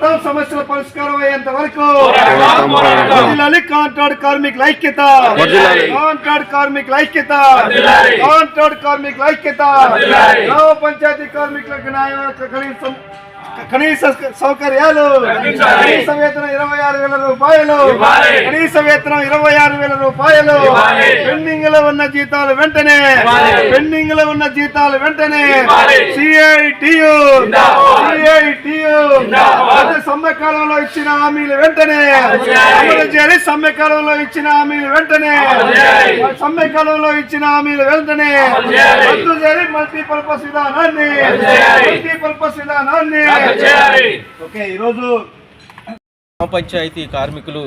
పోరాడతాం సమస్యల పరిష్కారం అయ్యేంత వరకు. వర్ధిల్లాలి కాంట్రాక్ట్ కార్మికుల ఐక్యత. కాంట్రాక్ట్ కార్మికుల ఐక్యత. కాంట్రాక్ట్ కార్మికుల ఐక్యత. గ్రామ పంచాయతీ కార్మికులకు న్యాయం కనీసం కనీస సౌకర్యాలు. కనీస వేతనం ఇరవై ఆరు వేల రూపాయలు. కనీస వేతనం ఇరవై ఆరు వేల రూపాయలు. పెండింగ్లో ఉన్న జీతాలు వెంటనే. పెండింగ్లో ఉన్న జీతాలు వెంటనే. సిఐటియు. సిఐటియు జిందాబాద్. సమ్మె కాలంలో ఇచ్చిన హామీలు వెంటనే. అమలు చేయాలి సమ్మె కాలంలో ఇచ్చిన హామీలు వెంటనే అమలు చేయాలి. సమ్మె కాలంలో ఇచ్చిన హామీలు వెంటనే అమలు చేయాలి. రద్దు చేయాలి మల్టీపర్పస్ విధానాన్ని. మల్టీపర్పస్ విధానాన్ని. ఓకే ఈరోజు గ్రామ పంచాయతీ కార్మికులు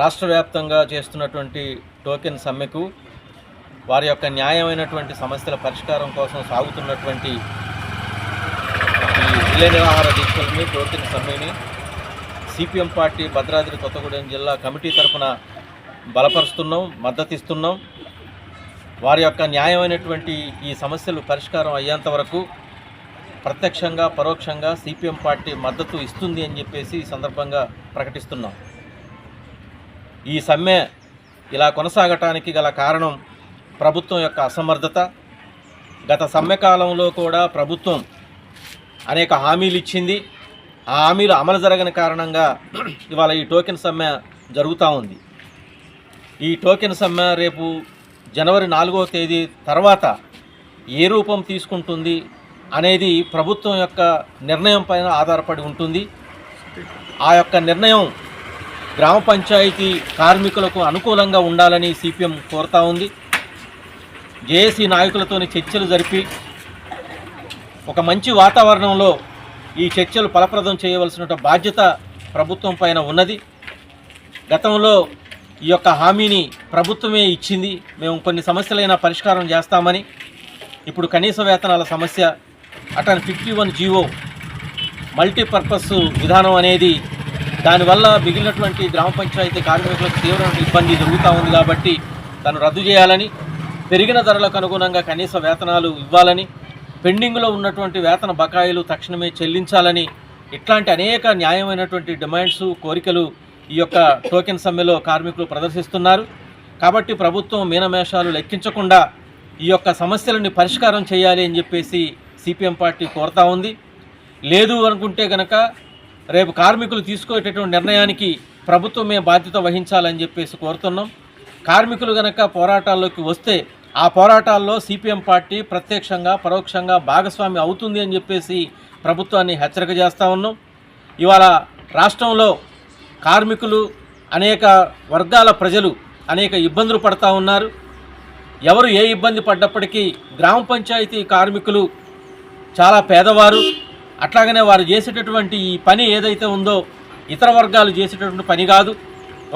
రాష్ట్ర వ్యాప్తంగా చేస్తున్నటువంటి టోకెన్ సమ్మెకు వారి యొక్క న్యాయమైనటువంటి సమస్యల పరిష్కారం కోసం సాగుతున్నటువంటి ఈ నిరాహార దీక్షల్ని టోకెన్ సమ్మెని సిపిఎం పార్టీ భద్రాద్రి కొత్తగూడెం జిల్లా కమిటీ తరఫున బలపరుస్తున్నాం మద్దతిస్తున్నాం. వారి యొక్క న్యాయమైనటువంటి ఈ సమస్యలు పరిష్కారం అయ్యేంత వరకు ప్రత్యక్షంగా పరోక్షంగా సిపిఎం పార్టీ మద్దతు ఇస్తుంది అని చెప్పేసి ఈ సందర్భంగా ప్రకటిస్తున్నాం. ఈ సమ్మె ఇలా కొనసాగటానికి గల కారణం ప్రభుత్వం యొక్క అసమర్థత. గత సమ్మె కాలంలో కూడా ప్రభుత్వం అనేక హామీలు ఇచ్చింది ఆ హామీలు అమలు జరగని కారణంగా ఇవాళ ఈ టోకెన్ సమ్మె జరుగుతూ ఉంది. ఈ టోకెన్ సమ్మె రేపు జనవరి నాలుగవ తేదీ తర్వాత ఏ రూపం తీసుకుంటుంది అనేది ప్రభుత్వం యొక్క నిర్ణయం పైన ఆధారపడి ఉంటుంది. ఆ యొక్క నిర్ణయం గ్రామ పంచాయతీ కార్మికులకు అనుకూలంగా ఉండాలని సిపిఎం కోరుతా ఉంది. జేఏసీ నాయకులతోని చర్చలు జరిపి ఒక మంచి వాతావరణంలో ఈ చర్చలు ఫలప్రదం చేయవలసిన బాధ్యత ప్రభుత్వం పైన ఉన్నది. గతంలో ఈ యొక్క హామీని ప్రభుత్వమే ఇచ్చింది. మేము కొన్ని సమస్యలైనా పరిష్కారం చేస్తామని. ఇప్పుడు కనీస వేతనాల సమస్య అటన్ ఫిఫ్టీ వన్ జీవో మల్టీపర్పస్ విధానం అనేది దానివల్ల మిగిలినటువంటి గ్రామ పంచాయతీ కార్మికులకు తీవ్రమైన ఇబ్బంది జరుగుతూ ఉంది కాబట్టి దాన్ని రద్దు చేయాలని పెరిగిన ధరలకు అనుగుణంగా కనీస వేతనాలు ఇవ్వాలని పెండింగ్లో ఉన్నటువంటి వేతన బకాయిలు తక్షణమే చెల్లించాలని ఇట్లాంటి అనేక న్యాయమైనటువంటి డిమాండ్స్ కోరికలు ఈ యొక్క టోకెన్ సమ్మెలో కార్మికులు ప్రదర్శిస్తున్నారు. కాబట్టి ప్రభుత్వం మీనమేషాలు లెక్కించకుండా ఈ యొక్క సమస్యలని పరిష్కారం చేయాలి అని చెప్పేసి సిపిఎం పార్టీ కోరుతా ఉంది. లేదు అనుకుంటే గనక రేపు కార్మికులు తీసుకునేటటువంటి నిర్ణయానికి ప్రభుత్వమే బాధ్యత వహించాలని చెప్పేసి కోరుతున్నాం. కార్మికులు గనక పోరాటాల్లోకి వస్తే ఆ పోరాటాల్లో సిపిఎం పార్టీ ప్రత్యక్షంగా పరోక్షంగా భాగస్వామి అవుతుంది అని చెప్పేసి ప్రభుత్వాన్ని హెచ్చరిక చేస్తూ ఉన్నాం. ఇవాళ రాష్ట్రంలో కార్మికులు అనేక వర్గాల ప్రజలు అనేక ఇబ్బందులు పడతా ఉన్నారు. ఎవరు ఏ ఇబ్బంది పడ్డప్పటికీ గ్రామ పంచాయతీ కార్మికులు చాలా పేదవారు. అట్లాగనే వారు చేసేటటువంటి ఈ పని ఏదైతే ఉందో ఇతర వర్గాలు చేసేటటువంటి పని కాదు.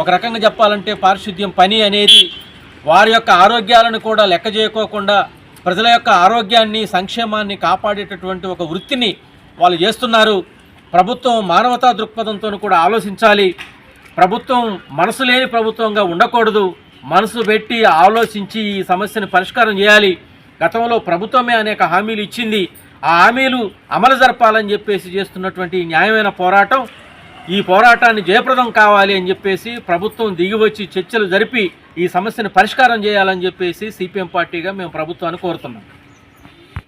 ఒక రకంగా చెప్పాలంటే పారిశుద్ధ్యం పని అనేది వారి యొక్క ఆరోగ్యాలను కూడా లెక్క చేయకోకుండా ప్రజల యొక్క ఆరోగ్యాన్ని సంక్షేమాన్ని కాపాడేటటువంటి ఒక వృత్తిని వాళ్ళు చేస్తున్నారు. ప్రభుత్వం మానవతా దృక్పథంతో కూడా ఆలోచించాలి. ప్రభుత్వం మనసు లేని ప్రభుత్వంగా ఉండకూడదు. మనసు పెట్టి ఆలోచించి ఈ సమస్యను పరిష్కారం చేయాలి. గతంలో ప్రభుత్వమే అనేక హామీలు ఇచ్చింది. ఆ హామీలు అమలు జరపాలని చెప్పేసి చేస్తున్నటువంటి న్యాయమైన పోరాటం ఈ పోరాటాన్ని జయప్రదం కావాలి అని చెప్పేసి ప్రభుత్వం దిగివచ్చి చర్చలు జరిపి ఈ సమస్యను పరిష్కారం చేయాలని చెప్పేసి సిపిఎం పార్టీగా మేము ప్రభుత్వాన్ని కోరుతున్నాం.